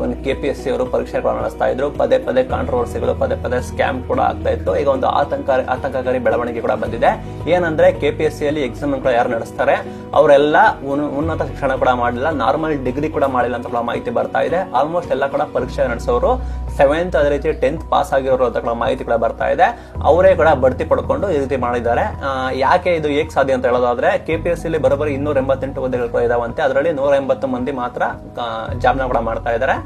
ಒಂದು K P S C ಅವರು ಪರೀಕ್ಷೆಗಳು ನಡೆಸ್ತಾ ಇದ್ರು. ಪದೇ ಪದೇ ಕಾಂಟ್ರವರ್ಸಿಗಳು ಪದೇ ಪದೇ ಸ್ಕ್ಯಾಮ್ ಕೂಡ ಆಗ್ತಾ ಇತ್ತು. ಈಗ ಒಂದು ಆತಂಕ ಆತಂಕಕಾರಿ ಬೆಳವಣಿಗೆ ಕೂಡ ಬಂದಿದೆ. ಏನಂದ್ರೆ ಕೆ ಪಿ ಎಸ್ ಸಿ ಅಲ್ಲಿ ಎಕ್ಸಾಮ್ ಕೂಡ ಯಾರು ನಡೆಸ್ತಾರೆ? ಅವರೆಲ್ಲ ಉನ್- ಉನ್ನತ ಶಿಕ್ಷಣ ಕೂಡ ಮಾಡಿಲ್ಲ ನಾರ್ಮಲ್ ಡಿಗ್ರಿ ಕೂಡ ಮಾಡಿಲ್ಲ ಅಂತ ಕೂಡ ಮಾಹಿತಿ ಬರ್ತಾ ಇದೆ. ಆಲ್ಮೋಸ್ಟ್ ಎಲ್ಲ ಕೂಡ ಪರೀಕ್ಷೆ ನಡೆಸೋರು ಸೆವೆಂತ್ ಅದೇ ರೀತಿ ಟೆಂತ್ ಪಾಸ್ ಆಗಿರೋರು ಅಂತ ಮಾಹಿತಿ ಕೂಡ ಬರ್ತಾ ಇದೆ. ಅವರೇ ಕೂಡ ಬಡ್ತಿ ಪಡ್ಕೊಂಡು ಈ ರೀತಿ ಮಾಡಿದ್ದಾರೆ. ಯಾಕೆ ಇದು ಹೇಗೆ ಸಾಧ್ಯ ಅಂತ ಹೇಳೋದಾದ್ರೆ ಕೆ ಪಿ ಎಸ್ ಸಿ ಬರೋಬ್ಬರಿ ಇನ್ನೂರ ಎಂಬತ್ತೆಂಟು ಹುದ್ದೆಗಳು ಕೂಡ ಇದಾವಂತೆ. ಅದರಲ್ಲಿ ನೂರ ಎಂಬತ್ತು ಮಂದಿ ಮಾತ್ರ ಜಾಬ್ನ ಕೂಡ ಮಾಡ್ತಾ ಇದ್ದಾರೆ.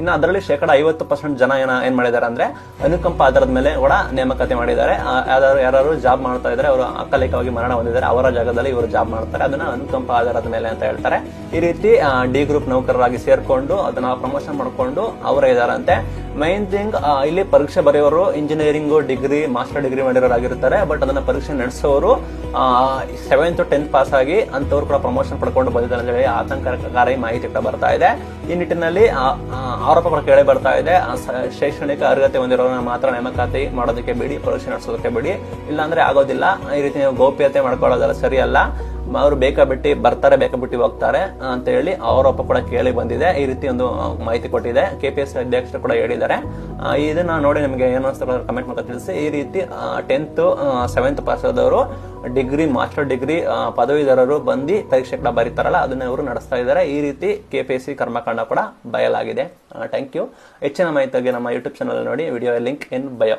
ಇನ್ನು ಅದರಲ್ಲಿ ಶೇಕಡ ಐವತ್ತು ಪರ್ಸೆಂಟ್ ಜನ ಏನ ಏನ್ ಮಾಡಿದ್ದಾರೆ ಅಂದ್ರೆ ಅನುಕಂಪ ಆಧಾರದ ಮೇಲೆ ಕೂಡ ನೇಮಕಾತಿ ಮಾಡಿದ್ದಾರೆ. ಯಾರು ಯಾರು ಜಾಬ್ ಮಾಡ್ತಾ ಇದ್ದಾರೆ ಅವರು ಅಕಾಲಿಕವಾಗಿ ಮರಣ ಹೊಂದಿದ್ದಾರೆ. ಅವರ ಜಾಗದಲ್ಲಿ ಇವರು ಜಾಬ್ ಮಾಡ್ತಾರೆ. ಅದನ್ನ ಅನುಕಂಪ ಆಧಾರದ ಮೇಲೆ ಅಂತ ಹೇಳ್ತಾರೆ. ಈ ರೀತಿ ಡಿ ಗ್ರೂಪ್ ನೌಕರರಾಗಿ ಸೇರ್ಕೊಂಡು ಅದನ್ನ ಪ್ರಮೋಷನ್ ಮಾಡ್ಕೊಂಡು ಅವರೇ ಇದಾರಂತೆ. ಮೈನ್ ಥಿಂಗ್ ಇಲ್ಲಿ ಪರೀಕ್ಷೆ ಬರೆಯೋರು ಇಂಜಿನಿಯರಿಂಗ್ ಡಿಗ್ರಿ ಮಾಸ್ಟರ್ ಡಿಗ್ರಿ ಮಾಡಿರೋರಾಗಿರ್ತಾರೆ. ಬಟ್ ಅದನ್ನ ಪರೀಕ್ಷೆ ನಡೆಸೋರು ಸೆವೆಂತ್ ಟೆಂತ್ ಪಾಸ್ ಆಗಿ ಅಂತವ್ರು ಕೂಡ ಪ್ರಮೋಷನ್ ಪಡ್ಕೊಂಡು ಬಂದಿದ್ದಾರೆ ಅಂತ ಹೇಳಿ ಆತಂಕಕಾರಿ ಮಾಹಿತಿ ಕೂಡ ಬರ್ತಾ ಇದೆ. ಈ ನಿಟ್ಟಿನಲ್ಲಿ ಆ, ಆ, ಕೇಳಿ ಬರ್ತಾ ಇದೆ. ಶೈಕ್ಷಣಿಕ ಅರ್ಹತೆ ಹೊಂದಿರೋರನ್ನ ಮಾತ್ರ ನೇಮಕಾತಿ ಮಾಡೋದಕ್ಕೆ ಬಿಡಿ ಪರೀಕ್ಷೆ ನಡೆಸೋದಕ್ಕೆ ಬಿಡಿ. ಇಲ್ಲಾಂದ್ರೆ ಆಗೋದಿಲ್ಲ. ಈ ರೀತಿ ನೀವು ಗೌಪ್ಯತೆ ಮಾಡ್ಕೊಳ್ಳೋದಲ್ಲ ಸರಿಯಲ್ಲ. ಅವರು ಬೇಕಾ ಬಿಟ್ಟು, ಬರ್ತಾರೆ ಬೇಕಾ ಬಿಟ್ಟು ಹೋಗ್ತಾರೆ ಅಂತ ಹೇಳಿ ಆರೋಪ ಕೂಡ ಕೇಳಿ ಬಂದಿದೆ. ಈ ರೀತಿ ಒಂದು ಮಾಹಿತಿ ಕೊಟ್ಟಿದೆ. ಕೆ ಪಿ ಎಸ್ ಅಧ್ಯಕ್ಷರು ಕೂಡ ಹೇಳಿದ್ದಾರೆ. ಇದನ್ನ ನೋಡಿ ನಿಮಗೆ ಏನು ಅನಿಸ್ತಾರೆ ಕಮೆಂಟ್ ಮಾಡ್ತಾ ತಿಳಿಸಿ. ಈ ರೀತಿ ಟೆಂತ್ ಸೆವೆಂತ್ ಪಾಸ್ ಆದವರು ಡಿಗ್ರಿ ಮಾಸ್ಟರ್ ಡಿಗ್ರಿ ಪದವೀಧರರು ಬಂದು ಪರೀಕ್ಷೆ ಕೂಡ ಬರೀತಾರಲ್ಲ ಅದನ್ನ ಇವರು ನಡೆಸ್ತಾ ಇದ್ದಾರೆ. ಈ ರೀತಿ ಕೆ ಪಿ ಎಸ್ ಸಿ ಕರ್ಮಕಾಂಡ ಕೂಡ ಬಯಲಾಗಿದೆ. ಥ್ಯಾಂಕ್ ಯು ಹೆಚ್ಚಿನ ಮಾಹಿತಿಗೆ ನಮ್ಮ ಯೂಟ್ಯೂಬ್ ಚಾನಲ್ ನೋಡಿ ವಿಡಿಯೋ ಲಿಂಕ್ ಇನ್ ಬಯೋ